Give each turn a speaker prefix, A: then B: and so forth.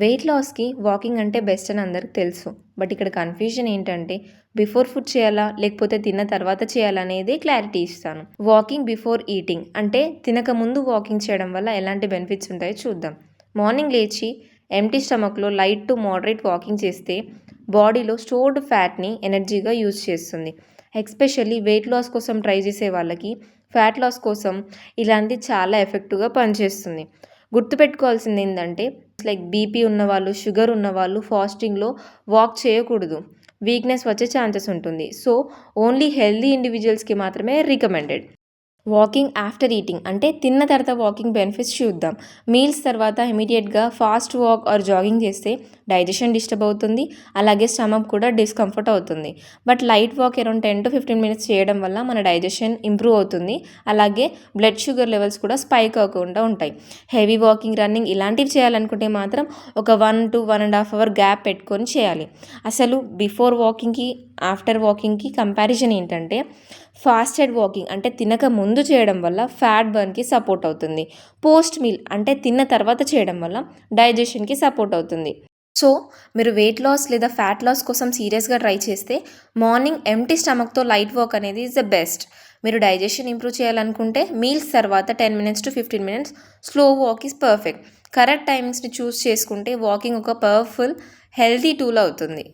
A: Wait లాస్కి walking అంటే best అని అందరికి తెలుసు. బట్ ఇక్కడ కన్ఫ్యూజన్ ఏంటంటే బిఫోర్ ఫుడ్ చేయాలా లేకపోతే తిన్న తర్వాత చేయాలా అనేది క్లారిటీ ఇస్తాను. వాకింగ్ బిఫోర్ ఈటింగ్ అంటే తినక ముందు వాకింగ్ చేయడం వల్ల ఎలాంటి బెనిఫిట్స్ ఉంటాయో చూద్దాం. మార్నింగ్ లేచి ఎంటీ స్టమక్లో లైట్ టు మోడరేట్ వాకింగ్ చేస్తే బాడీలో స్టోర్డ్ ఫ్యాట్ని ఎనర్జీగా యూజ్ చేస్తుంది. ఎక్స్పెషల్లీ వెయిట్ లాస్ కోసం ట్రై చేసే వాళ్ళకి ఫ్యాట్ లాస్ కోసం ఇలాంటి చాలా ఎఫెక్టివ్గా పనిచేస్తుంది. గుర్తుపెట్టుకోవాల్సింది ఏంటంటే లైక్ బీపీ ఉన్నవాళ్ళు షుగర్ ఉన్నవాళ్ళు ఫాస్టింగ్లో వాక్ చేయకూడదు. వీక్నెస్ వచ్చే ఛాన్సెస్ ఉంటుంది. సో ఓన్లీ హెల్దీ ఇండివిజువల్స్కి మాత్రమే రికమెండెడ్. వాకింగ్ ఆఫ్టర్ ఈటింగ్ అంటే తిన్న తర్వాత వాకింగ్ బెనిఫిట్స్ చూద్దాం. మీల్స్ తర్వాత ఇమీడియట్గా ఫాస్ట్ వాక్ ఆర్ జాగింగ్ చేస్తే డైజెషన్ డిస్టర్బ్ అవుతుంది. అలాగే స్టమక్ కూడా డిస్కంఫర్ట్ అవుతుంది. But light walk around ten to fifteen minutes చేయడం వల్ల మన డైజెషన్ ఇంప్రూవ్ అవుతుంది. అలాగే బ్లడ్ షుగర్ లెవెల్స్ కూడా స్పైక్ అవ్వకుండా ఉంటాయి. హెవీ వాకింగ్ రన్నింగ్ ఇలాంటివి చేయాలనుకుంటే మాత్రం ఒక one to one and half hour gap పెట్టుకొని చేయాలి. అసలు బిఫోర్ వాకింగ్కి ఆఫ్టర్ వాకింగ్కి కంపారిజన్ ఏంటంటే ఫాస్టెడ్ వాకింగ్ అంటే తినక ముందు చేయడం వల్ల ఫ్యాట్ బర్న్కి సపోర్ట్ అవుతుంది. పోస్ట్ మీల్ అంటే తిన్న తర్వాత చేయడం వల్ల డైజెషన్కి సపోర్ట్ అవుతుంది. సో మీరు వెయిట్ లాస్ లేదా ఫ్యాట్ లాస్ కోసం సీరియస్గా ట్రై చేస్తే మార్నింగ్ ఎంటీ స్టమక్తో లైట్ వాక్ అనేది ఈజ్ ద బెస్ట్. మీరు డైజెషన్ ఇంప్రూవ్ చేయాలనుకుంటే మీల్స్ తర్వాత ten minutes to fifteen minutes slow walk is perfect. Correct టైమింగ్స్ని choose చేసుకుంటే వాకింగ్ ఒక పవర్ఫుల్ హెల్తీ టూల్ అవుతుంది.